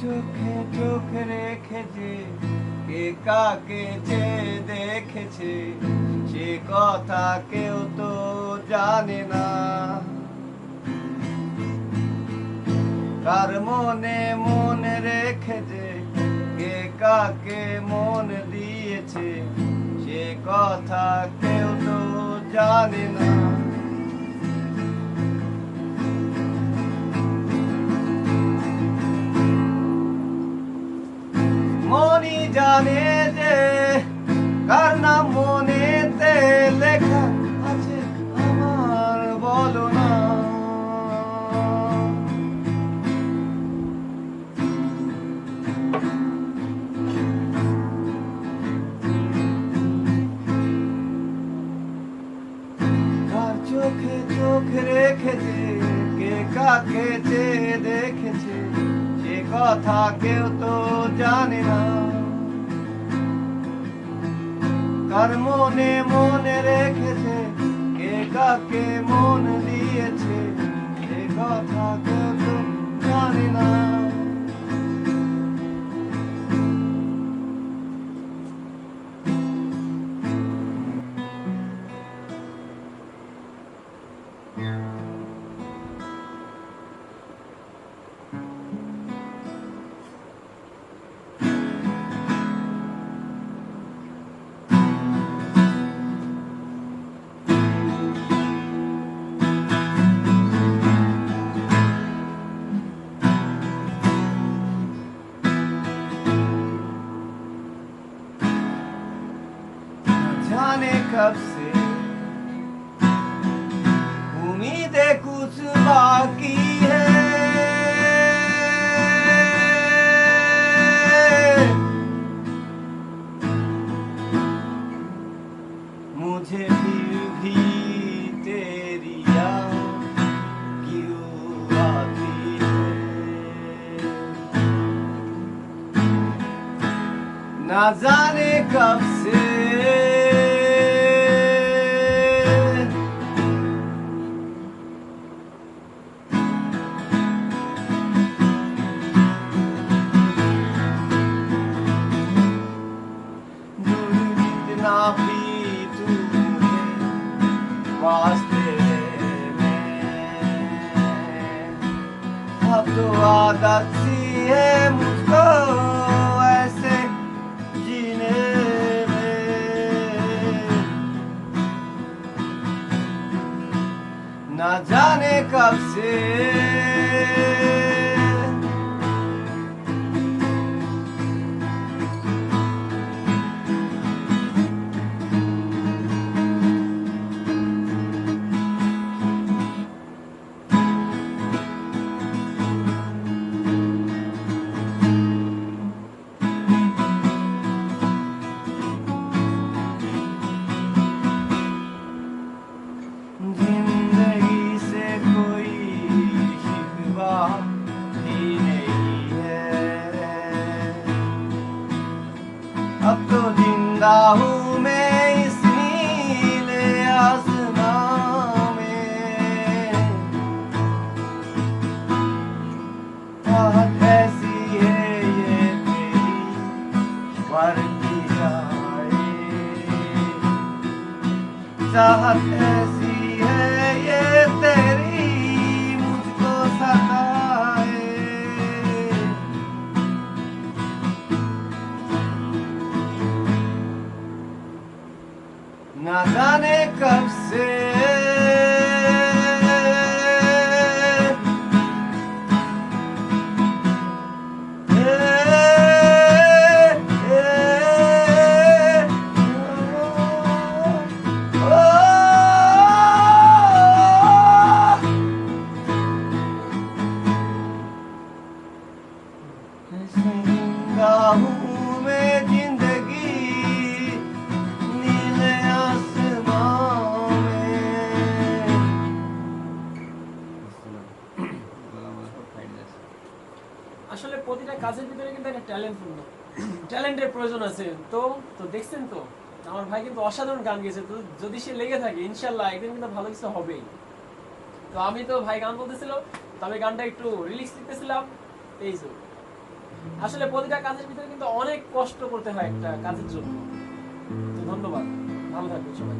চোখে চোখ রেখে যে কে কাকে যে দেখেছে, সে কথা কেউ তো জানে না। কার মনে মনে রেখেছে, কে কাকে মন দিয়েছে, সে কথা কেউ তো জানে না। মনি কার নাম মনেতে লেখা আছে আমার বলো না। কার চোখে চোখ রেখেছে, কে কাকে চেয়ে দেখেছে কথা কেউ তো জানে না। কার মনে মনে রেখেছে? কে কাকে মন দিয়েছে? এ কথা কেউ জানে না। کب سے امیدیں کچھ باقی ہے مجھے پھر بھی تیری یاد کیوں آتی نہ جانے کب سے جانا بھی تمہیں واسطے میں۔ اب تو عادت سی ہے مجھ کو ایسے جینے نہ جانے کب سے زندگی سے کوئی شکوا نہیں ہے اب تو زندہ میں اس آسمان میں راحت ہے چاہت ایسی আসলে প্রতিটা কাজের ভিতরে কিন্তু একটা ট্যালেন্ট ট্যালেন্টের প্রয়োজন আছে। তো তো দেখছেন তো? আমার ভাই কিন্তু অসাধারণ গান গেছে তো যদি সে লেগে থাকে, ইনশাল্লাহ একদিন কিন্তু ভালো কিছু হবেই। তো আমি তো ভাই গান বলতেছিল তবে গানটা একটু রিলিক্স দিতেছিলাম, এই যে। আসলে প্রতিটা কাজের ভিতরে কিন্তু অনেক কষ্ট করতে হয় একটা কাজের জন্য। তো ধন্যবাদ, ভালো থাকবেন সবাই।